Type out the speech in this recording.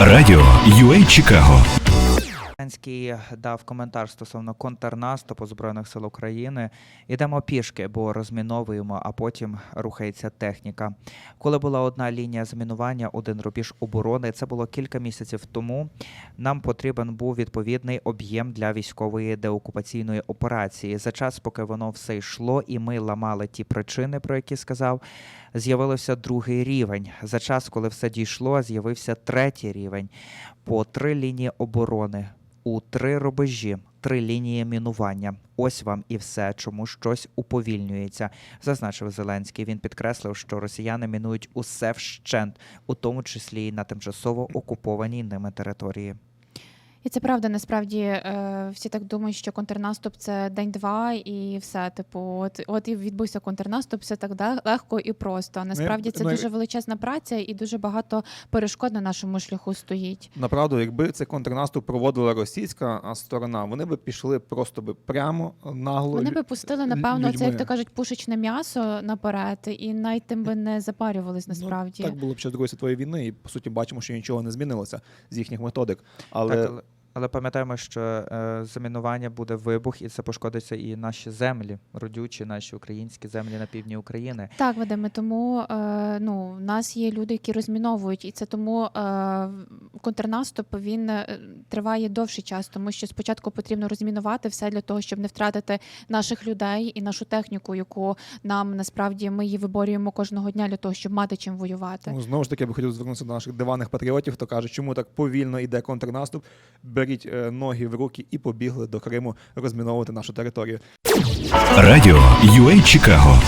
Радіо UA Чикаго. Зеленський дав коментар стосовно контрнаступу Збройних сил України. Ідемо пішки, бо розміновуємо, а потім рухається техніка. Коли була одна лінія замінування, один рубіж оборони, це було кілька місяців тому. Нам потрібен був відповідний об'єм для військової деокупаційної операції. За час, поки воно все йшло, і ми ламали ті причини, про які сказав. З'явився другий рівень. За час, коли все дійшло, з'явився третій рівень по три лінії оборони у три рубежі, три лінії мінування. Ось вам і все, чому щось уповільнюється, зазначив Зеленський. Він підкреслив, що росіяни мінують усе вщент, у тому числі і на тимчасово окупованій ними території. І це правда, насправді е, всі так думають, що контрнаступ це день-два і все. Типу, от, от і відбувся контрнаступ, все так да- легко і просто. Насправді це ну, дуже величезна праця і дуже багато перешкод на нашому шляху стоїть. Направду, якби цей контрнаступ проводила російська сторона, вони би пішли просто би прямо нагло. Вони би пустили, напевно, це як то кажуть, пушечне м'ясо наперед, і навіть тим би не запарювались насправді. Ну, так було б ще Другої світової війни, і по суті бачимо, що нічого не змінилося з їхніх методик. Але, Так, але, пам'ятаємо, що е, замінування буде вибух, і це пошкодиться і наші землі, родючі, наші українські землі на півдні України. Так, Вадиме, тому е, ну, в нас є люди, які розміновують, і це тому е, контрнаступ він е, триває довший час, тому що спочатку потрібно розмінувати все для того, щоб не втратити наших людей і нашу техніку, яку нам насправді ми її виборюємо кожного дня для того, щоб мати чим воювати. ну, знову ж таки, я би хотів звернутися до наших диваних патріотів, хто каже, чому так повільно йде контрнаступ. Беріть е, ноги в руки і побігли до Криму розміновувати нашу територію. Радіо UA Чикаго.